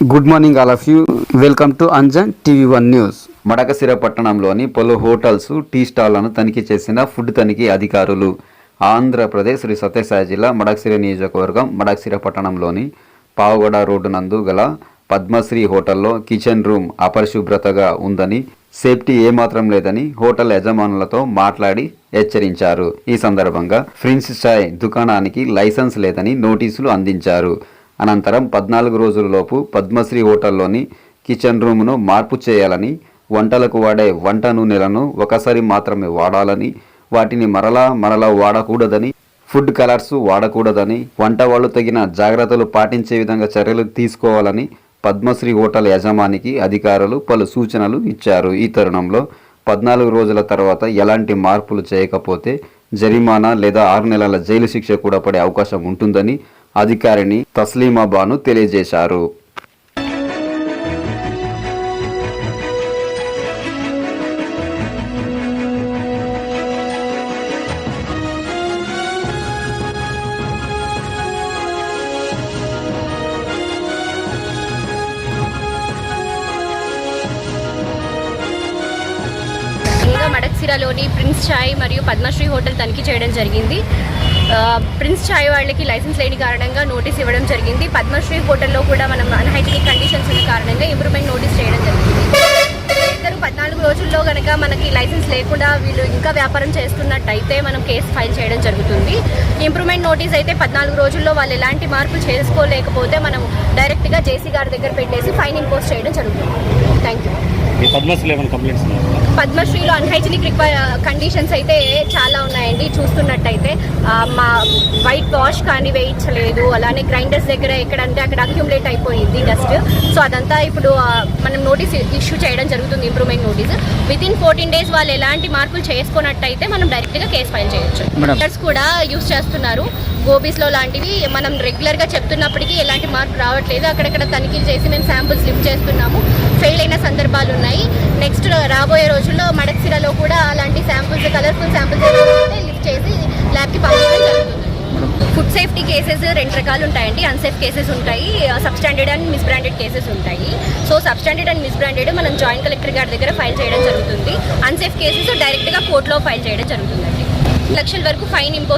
Good morning all of you welcome to Anjan TV one news Madakasira పట్టణంలోని పలు hotels tea స్టాళ్ళను తనిఖీ చేసిన food తనిఖీ అధికారులు. ఆంధ్రప్రదేశ్ శ్రీ సత్యసాయి జిల్లా మడకసిర నియోజకవర్గం మడకసిర పట్టణంలోని పావుగడ రోడ్డు నందు గల పద్మశ్రీ హోటల్లో కిచెన్ రూమ్ అపరిశుభ్రతగా ఉందని సేఫ్టీ ఏమాత్రం లేదని హోటల్ యజమానులతో మాట్లాడి హెచ్చరించారు. ఈ సందర్భంగా ఫ్రిన్స్ చాయ్ దుకాణానికి లైసెన్స్ లేదని నోటీసులు అందించారు. అనంతరం పద్నాలుగు రోజులలోపు పద్మశ్రీ హోటల్లోని కిచెన్ రూమ్ను మార్పు చేయాలని వంటలకు వాడే వంట నూనెలను ఒకసారి మాత్రమే వాడాలని వాటిని మరలా మరలా వాడకూడదని ఫుడ్ కలర్స్ వాడకూడదని వంట వాళ్ళు తగిన జాగ్రత్తలు పాటించే విధంగా చర్యలు తీసుకోవాలని పద్మశ్రీ హోటల్ యజమానికి అధికారులు పలు సూచనలు ఇచ్చారు. ఈ తరుణంలో పద్నాలుగు రోజుల తర్వాత ఎలాంటి మార్పులు చేయకపోతే జరిమానా లేదా ఆరు నెలల జైలు శిక్ష కూడా పడే అవకాశం ఉంటుందని అధికారిని తస్లీమా బాను తెలియజేశారు. ఇంకా మడక్సిరాలోని ప్రిన్స్ ఛాయ్ మరియు పద్మశ్రీ హోటల్ తనిఖీ చేయడం జరిగింది. ప్రిన్స్ చాయ్ వాళ్ళకి లైసెన్స్ లేని కారణంగా నోటీస్ ఇవ్వడం జరిగింది. పద్మశ్రీ హోటల్లో కూడా మనం అన్హైజీనిక్ కండిషన్స్ ఉన్న కారణంగా ఇంప్రూవ్మెంట్ నోటీస్ చేయడం జరిగింది ఇద్దరు పద్నాలుగు రోజుల్లో కనుక మనకి లైసెన్స్ లేకుండా వీళ్ళు ఇంకా వ్యాపారం చేస్తున్నట్టయితే మనం కేసు ఫైల్ చేయడం జరుగుతుంది. ఇంప్రూవ్మెంట్ నోటీస్ అయితే పద్నాలుగు రోజుల్లో వాళ్ళు ఎలాంటి మార్పులు చేసుకోలేకపోతే మనం డైరెక్ట్గా జేసీ గారి దగ్గర పెట్టేసి ఫైన్ ఇంపోజ్ చేయడం జరుగుతుంది. థ్యాంక్ యూ పద్మశ్రీలో అన్హైజీనిక్ రిక్వైర్ కండిషన్స్ అయితే చాలా ఉన్నాయండి. చూస్తున్నట్టయితే మా వైట్ వాష్ కానీ వేయించలేదు. అలానే గ్రైండర్స్ దగ్గర ఎక్కడంటే అక్కడ అక్యుములేట్ అయిపోయింది డస్ట్ సో అదంతా ఇప్పుడు మనం నోటీస్ ఇష్యూ చేయడం జరుగుతుంది improvement notice within fourteen days వాళ్ళు ఎలాంటి మార్పులు చేసుకున్నట్టయితే మనం డైరెక్ట్గా కేసు ఫైల్ చేయొచ్చు. కూడా యూస్ చేస్తున్నారు. గోబీస్లో లాంటివి మనం రెగ్యులర్గా చెప్తున్నప్పటికీ ఎలాంటి మార్పు రావట్లేదు. అక్కడక్కడ తనిఖీలు చేసి మేము శాంపుల్స్ లిఫ్ట్ చేస్తున్నాము. ఫెయిల్ అయిన సందర్భాలు ఉన్నాయి. నెక్స్ట్ రాబోయే రోజుల్లో మడక్సిరలో కూడా అలాంటి శాంపుల్స్ కలర్ఫుల్ శాంపుల్స్ లిఫ్ట్ చేసి ల్యాబ్కి జరుగుతుంది అన్సేఫ్టీ కేసెస్ రెండు రకాలు ఉంటాయండి. అన్సేఫ్ కేసెస్ ఉంటాయి సబ్స్టాండర్డ్ అండ్ మిస్బ్రాండెడ్ కేసెస్ ఉంటాయి. సో సబ్స్టాండర్డ్ అండ్ మిస్బ్రాండెడ్ మనం జాయింట్ కలెక్టర్ గారి దగ్గర ఫైల్ చేయడం జరుగుతుంది. అన్సేఫ్ కేసెస్ డైరెక్ట్గా కోర్టులో ఫైల్ చేయడం జరుగుతుందండి. లక్షల వరకు ఫైన్ ఇంపోజ్